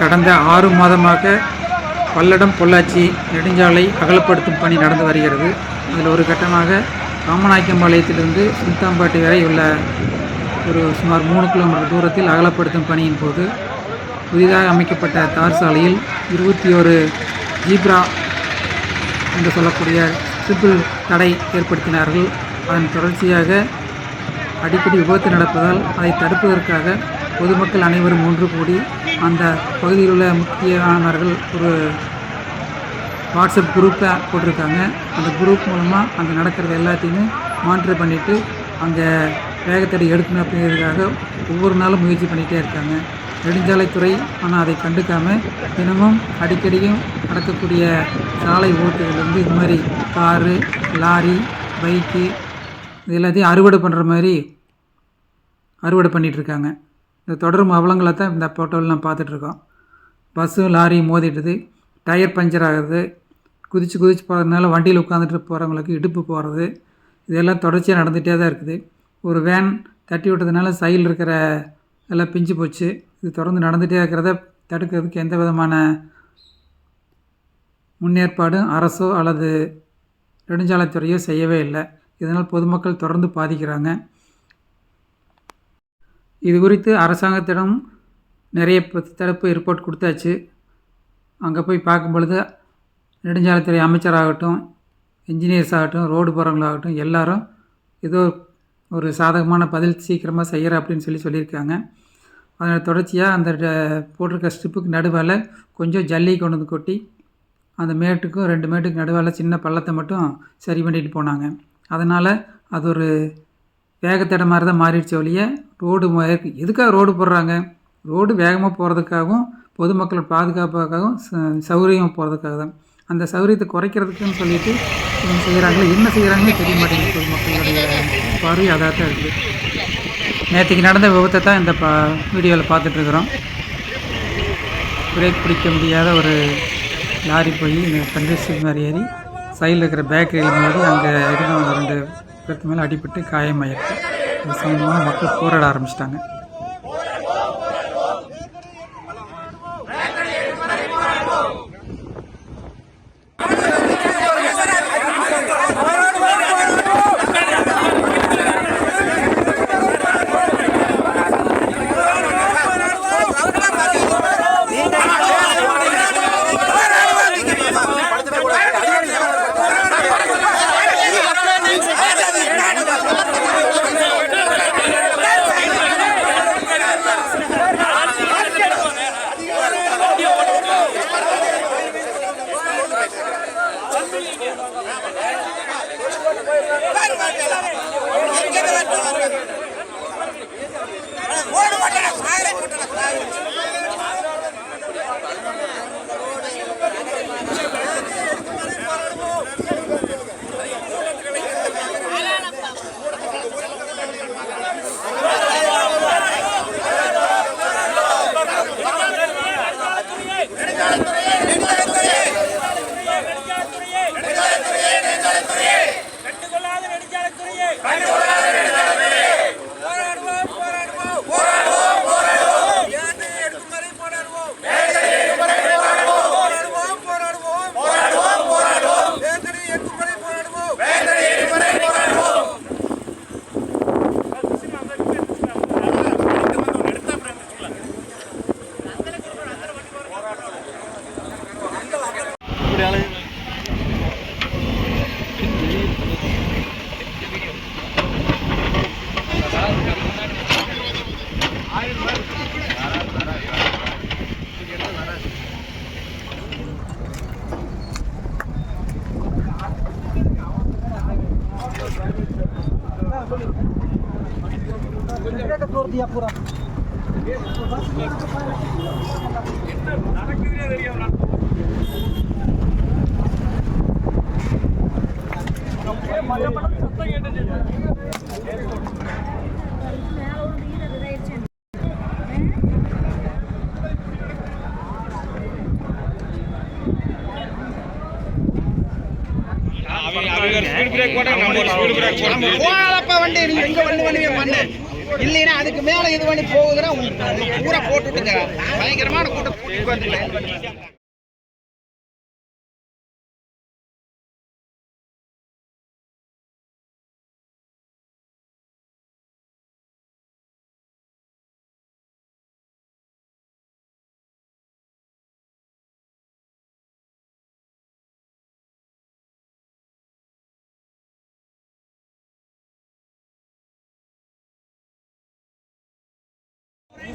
கடந்த ஆறு மாதமாக பல்லடம் பொள்ளாச்சி நெடுஞ்சாலை அகலப்படுத்தும் பணி நடந்து வருகிறது. அதில் ஒரு கட்டமாக காமநாயக்கம்பாளையத்திலிருந்து சுல்தான்பேட்டை வரை உள்ள ஒரு சுமார் மூணு கிலோமீட்டர் தூரத்தில் அகலப்படுத்தும் பணியின் போது புதிதாக அமைக்கப்பட்ட தார் சாலையில் இருபத்தி ஒரு ஜீப்ரா என்று சொல்லக்கூடிய சிப்பிள் தடை ஏற்படுத்தினார்கள். அதன் தொடர்ச்சியாக அடிக்கடி விபத்து நடப்பதால் அதை தடுப்பதற்காக பொதுமக்கள் அனைவரும் ஒன்று கூடி அந்த பகுதியில் உள்ள முக்கியமானவர்கள் ஒரு வாட்ஸ்அப் குரூப்பை போட்டிருக்காங்க. அந்த குரூப் மூலமாக அங்கே நடக்கிறது எல்லாத்தையுமே மானிட்டர் பண்ணிவிட்டு அங்கே வேகத்தடை எடுக்கணும் அப்படிங்கிறதுக்காக ஒவ்வொரு நாளும் முயற்சி பண்ணிகிட்டே இருக்காங்க. நெடுஞ்சாலைத்துறை ஆனால் அதை கண்டுக்காமல் தினமும் அடிக்கடியும் நடக்கக்கூடிய சாலை விபத்துகள் வந்து இது மாதிரி காரு லாரி பைக்கு இது எல்லாத்தையும் அறுவடை பண்ணுற மாதிரி அறுவடை பண்ணிகிட்ருக்காங்க இருக்காங்க. இந்த தொடரும் அவலங்களை தான் இந்த ஃபோட்டோவில் நான் பார்த்துட்ருக்கோம் பஸ்ஸும் லாரியும் மோதிடுது டயர் பஞ்சர் ஆகுது குதிச்சு குதிச்சு போகிறதுனால வண்டியில் உட்காந்துட்டு போகிறவங்களுக்கு இடுப்பு போகிறது இதெல்லாம் தொடர்ச்சியாக நடந்துகிட்டே தான் இருக்குது. ஒரு வேன் தட்டி விட்டதுனால சைடில் இருக்கிற எல்லாம் பிஞ்சு போச்சு. இது தொடர்ந்து நடந்துகிட்டே இருக்கிறத தடுக்கிறதுக்கு எந்த விதமான முன்னேற்பாடும் அரசோ அல்லது நெடுஞ்சாலைத்துறையோ செய்யவே இல்லை. இதனால் பொதுமக்கள் தொடர்ந்து பாதிக்கிறாங்க. இது குறித்து அரசாங்கத்திடம் நிறைய தடுப்பு ரிப்போர்ட் கொடுத்தாச்சு. அங்கே போய் பார்க்கும் பொழுது நெடுஞ்சாலைத்துறை அமைச்சராகட்டும் இன்ஜினியர்ஸ் ஆகட்டும் ரோடு போகிறவங்களாகட்டும் எல்லாரும் ஏதோ ஒரு சாதகமான பதில் சீக்கிரமாக செய்கிற அப்படின்னு சொல்லி சொல்லியிருக்காங்க. அதனால் தொடர்ச்சியாக அந்த ட- போட்டிருக்க ஸ்ட்ரிப்புக்கு நடுவால் கொஞ்சம் ஜல்லி கொண்டு வந்து கொட்டி அந்த மேட்டுக்கும் ரெண்டு மேட்டுக்கு நடுவால் சின்ன பள்ளத்தை மட்டும் சரி பண்ணிட்டு போனாங்க. அதனால் அது ஒரு வேகத்தடை மாதிரி தான் மாறிடுச்சு ஒழிய ரோடு எதுக்காக ரோடு போடுறாங்க? ரோடு வேகமாக போகிறதுக்காகவும் பொதுமக்கள் பாதுகாப்புக்காகவும் ச- சௌகரியமாக போகிறதுக்காக தான் அந்த சௌகரியத்தை குறைக்கிறதுக்குன்னு சொல்லிட்டு இவங்க செய்கிறாங்களே என்ன செய்கிறாங்கன்னே தெரிய மாட்டேங்குது பொதுமக்களுடைய பார்வை. அதாக தான் இருக்குது நேற்றுக்கு நடந்த விபத்தை தான் இந்த பா வீடியோவில் பார்த்துட்ருக்குறோம். பிரேக் பிடிக்க முடியாத ஒரு லாரி போய் இந்த மாதிரி ஏறி சைடில் இருக்கிற பேக்கரியில் மோதி அங்கே இருந்தவங்க ரெண்டு பேருக்கு மேலே அடிபட்டு காயமாயிருக்கு அது சம்மந்தமாக மக்கள் போராட ஆரம்பிச்சிட்டாங்க. கட்டுக்கொள்ளாத நெடுஞ்சாலைத்துறையே புதியா பூரா. என்ன நடக்குதுன்னே தெரியும் சத்தம் கேட்டு ஸ்பீடு பிரேக் போட்டா நம்ம ஸ்பீடு பிரேக் போட்டா போனாலப்ப வண்டி நீங்க எங்க வண்டி வண்டி பண்ணு இல்லைன்னா அதுக்கு மேல இது பண்ணி போகுதுன்னா உங்களுக்கு பூரா போட்டுட்டுங்க. பயங்கரமான கூட்டம். கூட்டிட்டு வந்துருக்கேன்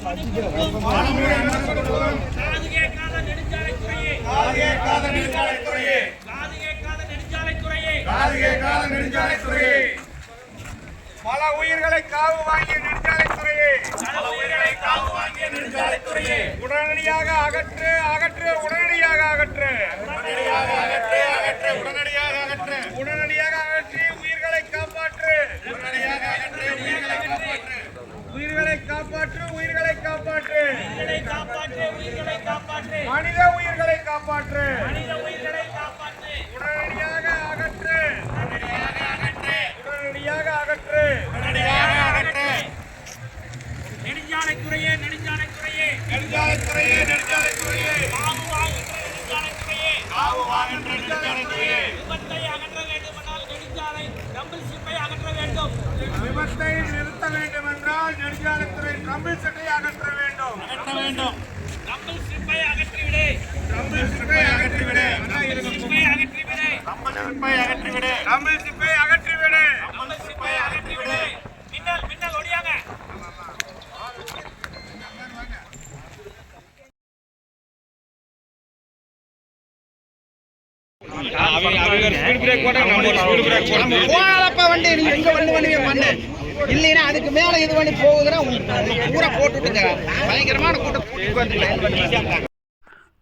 பல உயிர்களை காவு வாங்கிய நெடுஞ்சாலைத்துறையே பல உயிர்களை காவு வாங்கிய நெடுஞ்சாலைத்துறையே உடனடியாக அகற்று அகற்று உடனடியாக அகற்று உடனடியாக அகற்று அகற்று உடனடியாக அகற்று உடனடியாக அகற்றி உயிர்களை காப்பாற்று உடனடியாக காப்பாற்று உயிர்களை காப்பாற்று உயிர்களை காப்பாற்று. உயிர்களை காப்பாற்று உயிர்களை காப்பாற்று. மனித உயிர்களை காப்பாற்று. மனித உயிர்களை காப்பாற்று. உடனடியாக அகற்று. உடனடியாக அகற்று. உடனடியாக அகற்று. உடனடியாக அகற்று. நெடுஞ்சாலைத்துறையே நெடுஞ்சாலைத்துறையே. நெடுஞ்சாலைத்துறையே நெடுஞ்சாலைத்துறையே. காவு வாங்குகின்ற நெடுஞ்சாலைத்துறையே. காவு நெடுஞ்சாலைத்துறையே. விபத்தை அகற்ற வேண்டுமானால் நெடுஞ்சாலை டம்பிள் சிப்பை அகற்ற வேண்டும். விபத்தை என்றால் நெடுஞ்சாலைத்துறை ட்ரம்பிள் செட்டை அகற்ற வேண்டும். அகற்ற வேண்டும். டம்பிள் சிப்பை அகற்றிவிடு. ட்ரம்பிள் சிப்பை அகற்றிவிடு. சிப்பை அகற்றிவிடு. ட்ரம்பிள் சிப்பை அகற்றிவிடு. சிப்பை அகற்றிவிடு. டம்பிள் சிப்பை அகற்றிவிடு. மின்னல் மின்னல் ஒடியாங்க. போனப்ப வண்டி நீங்க எங்க வண்டி பண்ணுவீங்க பண்ணு. இல்லைன்னா அதுக்கு மேல இது பண்ணி போகுதுன்னா பூரா போட்டுட்டுங்க. பயங்கரமான கூட்டம் கூட்டிட்டு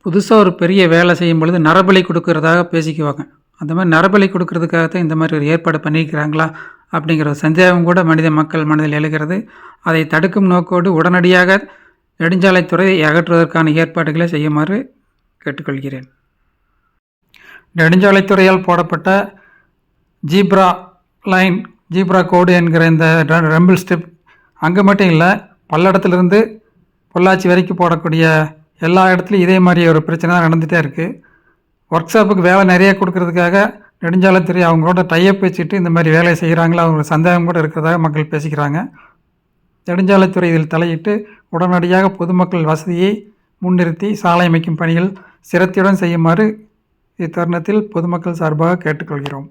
புதுசாக ஒரு பெரிய வேலை செய்யும் பொழுது நரபலி கொடுக்கறதாக பேசிக்குவாங்க. அந்த மாதிரி நரபலி கொடுக்கறதுக்காக தான் இந்த மாதிரி ஒரு ஏற்பாடு பண்ணியிருக்கிறாங்களா அப்படிங்கிற ஒரு சந்தேகம் கூட மனித மக்கள் மனதில் எழுகிறது. அதை தடுக்கும் நோக்கோடு உடனடியாக நெடுஞ்சாலைத்துறை அகற்றுவதற்கான ஏற்பாடுகளை செய்யுமாறு கேட்டுக்கொள்கிறேன். நெடுஞ்சாலைத்துறையால் போடப்பட்ட ஜீப்ரா லைன் ஜீப்ரா கோடு என்கிற இந்த ரெம்பிள் ஸ்டெப் அங்கே மட்டும் இல்லை பல்லடத்துலேருந்து பொள்ளாச்சி வரைக்கும் போடக்கூடிய எல்லா இடத்துலையும் இதே மாதிரி ஒரு பிரச்சனை தான் நடந்துகிட்டே இருக்குது ஒர்க் ஷாப்புக்கு வேலை நிறைய கொடுக்கறதுக்காக நெடுஞ்சாலைத்துறை அவங்களோட டையப் வச்சுட்டு இந்த மாதிரி வேலையை செய்கிறாங்களா அவங்களுக்கு சந்தேகம் கூட இருக்கிறதாக மக்கள் பேசிக்கிறாங்க. நெடுஞ்சாலைத்துறை இதில் தலையிட்டு உடனடியாக பொதுமக்கள் வசதியை முன்னிறுத்தி சாலை அமைக்கும் பணிகள் சிரத்தையுடன் செய்யுமாறு இத்தருணத்தில் பொதுமக்கள் சார்பாக கேட்டுக்கொள்கிறோம்.